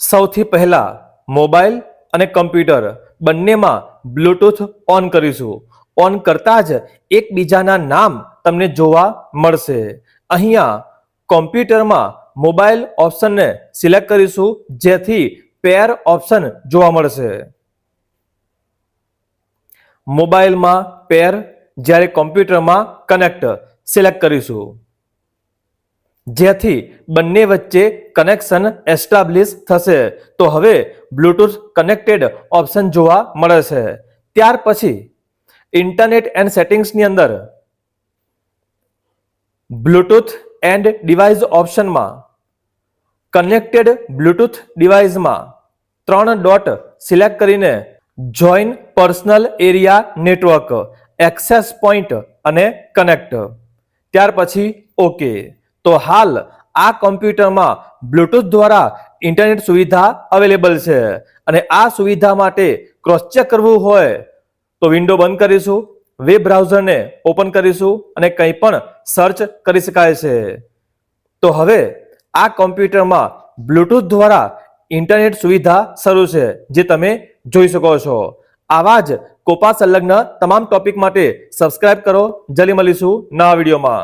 સૌથી પહેલાં મોબાઈલ અને કમ્પ્યુટર બંનેમાં બ્લૂટૂથ ઓન કરીશું. ઓન કરતાં જ એકબીજાના નામ તમને જોવા મળશે. અહીંયા કોમ્પ્યુટરમાં મોબાઈલ ઓપ્શનને સિલેક્ટ કરીશું, જેથી પેર ઓપ્શન જોવા મળશે. મોબાઈલમાં પેર જ્યારે કોમ્પ્યુટરમાં કનેક્ટ સિલેક્ટ કરીશું. જેથી બંને વચ્ચે કનેક્શન એસ્ટાબ્લિશ થશે. તો હવે બ્લૂટૂથ કનેક્ટેડ ઓપ્શન જોવા મળે છે ત્યાર પછી ઇન્ટરનેટ એન્ડ સેટિંગ્સની અંદર બ્લૂટૂથ એન્ડ ડિવાઇસ ઓપ્શનમાં કનેક્ટેડ બ્લૂટૂથ ડિવાઇસમાં ત્રણ ડોટ સિલેક્ટ કરીને join personal area network access point અને કનેક્ટ ત્યાર પછી ઓકે તો હાલ આ કોમ્પ્યુટરમાં બ્લૂટૂથ દ્વારા ઇન્ટરનેટ સુવિધા અવેલેબલ છે અને આ સુવિધા માટે ક્રોસ ચેક કરવું હોય તો વિન્ડો બંધ કરીશું વેબ બ્રાઉઝરને ઓપન કરીશું અને કંઈ પણ સર્ચ કરી શકાય છે. તો હવે આ કોમ્પ્યુટરમાં બ્લૂટૂથ દ્વારા ઇન્ટરનેટ સુવિધા શરૂ છે, જે તમે જોઈ શકો છો. આવા જ કોપા સંલગ્ન તમામ ટોપિક માટે સબસ્ક્રાઇબ કરો. જલ્દી મળીશું નવા વિડીયોમાં.